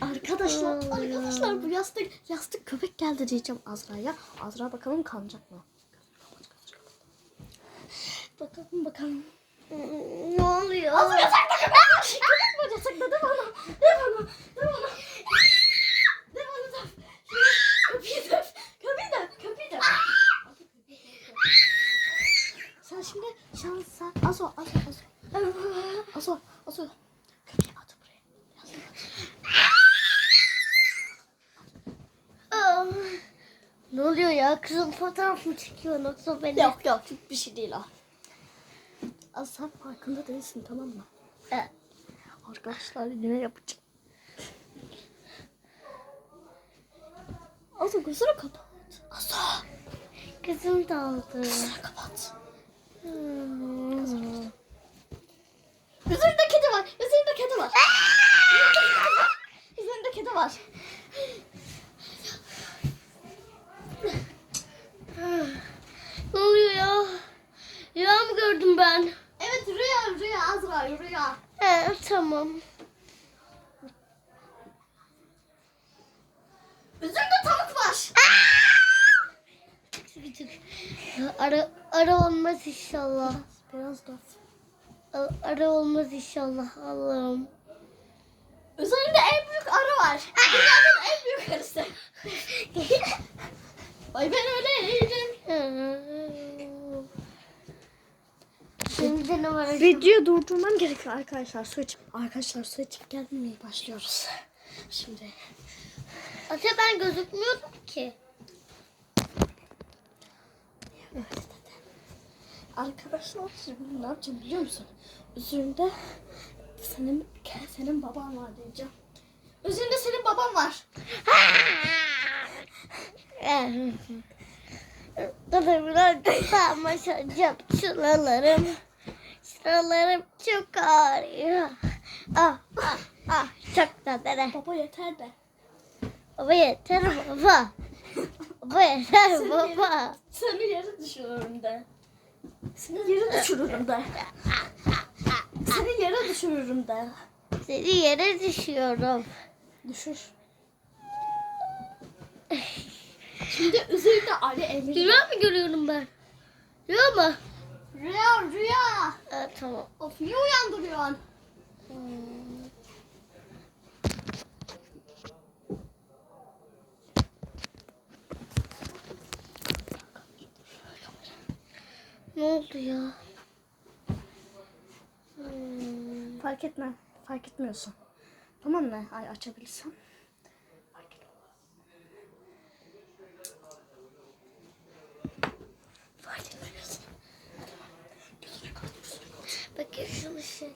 Arkadaşlar, arkadaşlar bu yastık yastık köpek geldi diyeceğim Azra'ya. Azra bakalım kanacak mı? Bakalım bakalım. Ne oluyor? Azra yatakta köpek! Köpek var yatakta de bana. De bana. De bana. De bana de. Köpeği de. Köpeği de. Köpeği de. Sen şimdi şansa. Azo, Azo, Azo. Azo, Azo. Köpeği at buraya. Aa, Ne oluyor ya? Kızım fotoğraf mı çekiyor yoksa beni? Yok yok bir şey değil o. Az sen farkında değilsin tamam mı? Evet. Arkadaşlar yine yapacağım. Azo gözünü kapat. Azo Kızım daldı. gözünü kapat. Hmm. Üzerinde kedi var. Üzerinde kedi var. Üzerinde kedi var. Ne oluyor ya? Rüya mı gördüm ben? Evet rüya rüya. He tamam. Üzerinde tavuk var. Çık çık. Ara, ara olmaz inşallah. Biraz da. A- Ara olmaz inşallah Allah'ım. Üzerinde en büyük arı var. Dünyanın en büyük arısı. Ay ben öyle iyiydim. Var? acaba? Videoyu durdurmam gerekiyor arkadaşlar. Su içip, arkadaşlar su içip gelmeye başlıyoruz. Şimdi Ata ben gözükmüyordum ki. Arkadaşlar şimdi ne yapacağım biliyor musun? Üzerinde senin senin baban var diyeceğim. Üzerinde senin baban var. Dur biraz sarmaşacağım şuralarım. Şuralarım çok ağrıyor. Ah ah ah çok da dere. Baba yeter de. Baba yeter baba. Baba yeter baba. Seni yere düşürürüm de. Seni yere düşürürüm de. Seni yere düşürürüm de. Seni yere düşüyorum. Düşür. Şimdi üzerinde Ali Emir. Rüya mı görüyorum ben? Rüya mı? Rüya rüya. Ha, tamam. Of niye uyandırıyorsun? Hmm. Ne oldu ya? Hmm. Fark etme. Fark etmiyorsun. Tamam mı? Ay açabilirsem. Fark etme. Fark etmiyorsun. Gözünü kapat, gözünü kapat. Bakın şunu şöyle.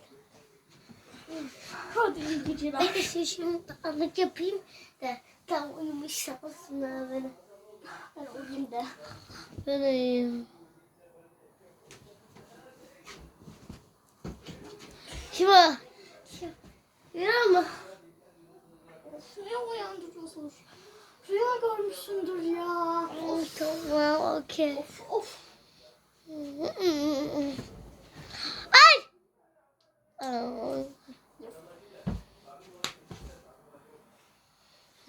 Hadi iyi geceler. Ben de şey şunu anlık yapayım da tam uyumuş sapasınlar beni. Ben uyuyayım de. Ben uyuyayım. Şiva. Şiva. Rüya mı? Niye uyandırıyorsunuz? Rüya görmüşsündür ya. Of Tamam, okey. of of. Ay! Aa,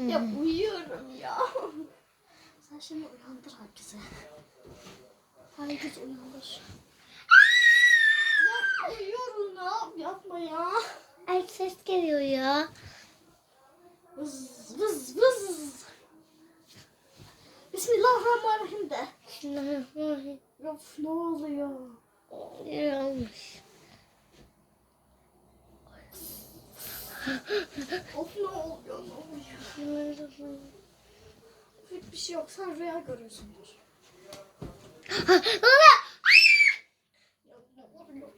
Ya uyuyorum ya. Sen şimdi uyandır herkese. Herkes uyandır. ya uyuyorum ne yap yapma ya. Ay ses geliyor ya. Vız vız vız. Bismillahirrahmanirrahim de. Bismillahirrahmanirrahim. Of ne oluyor? Rüyamış. Of ne oluyor ne oluyor? Hiçbir şey yok sen rüya görüyorsundur. Baba! Ya ne oluyor?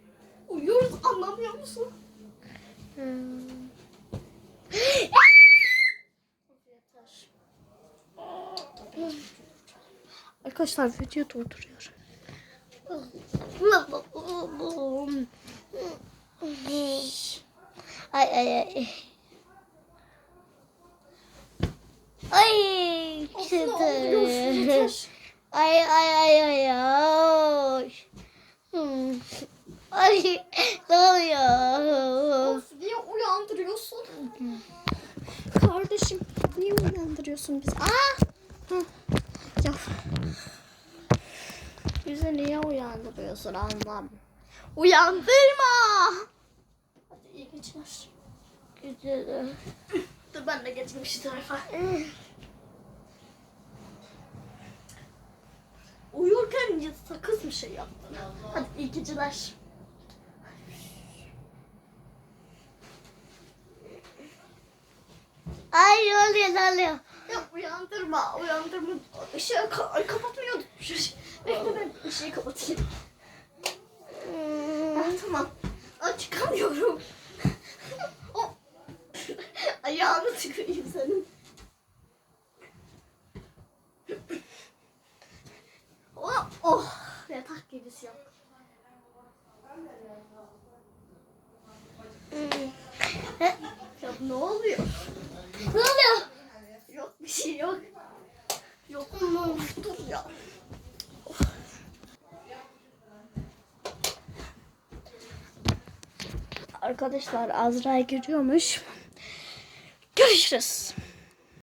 Uyuyoruz anlamıyor musun? Hmm. Arkadaşlar video durduruyor. Ay ay ay. Ay çıtır. Ay ay ay ay ay. Hmm. Ay ne oluyor? Of niye uyandırıyorsun? kardeşim niye uyandırıyorsun bizi? Aa! Hı. Ya. Bizi niye uyandırıyorsun anlam? Uyandırma! Hadi iyi geceler. Güzel. Dur ben de geçeyim şu tarafa. Uyurken sakız bir şey yaptın. Hadi iyi geceler. Ay oluyor oluyor. Ya uyandırma, uyandırma. Işığı ka- ay, kapatmayı unutmuşuz. Bekle ben ışığı kapatayım. Hmm. Ah, tamam. Ay, çıkamıyorum. Ya ne oluyor? Ne oluyor? Yok bir şey yok. Yok. Dur ya. Arkadaşlar Azra giriyormuş. Görüşürüz.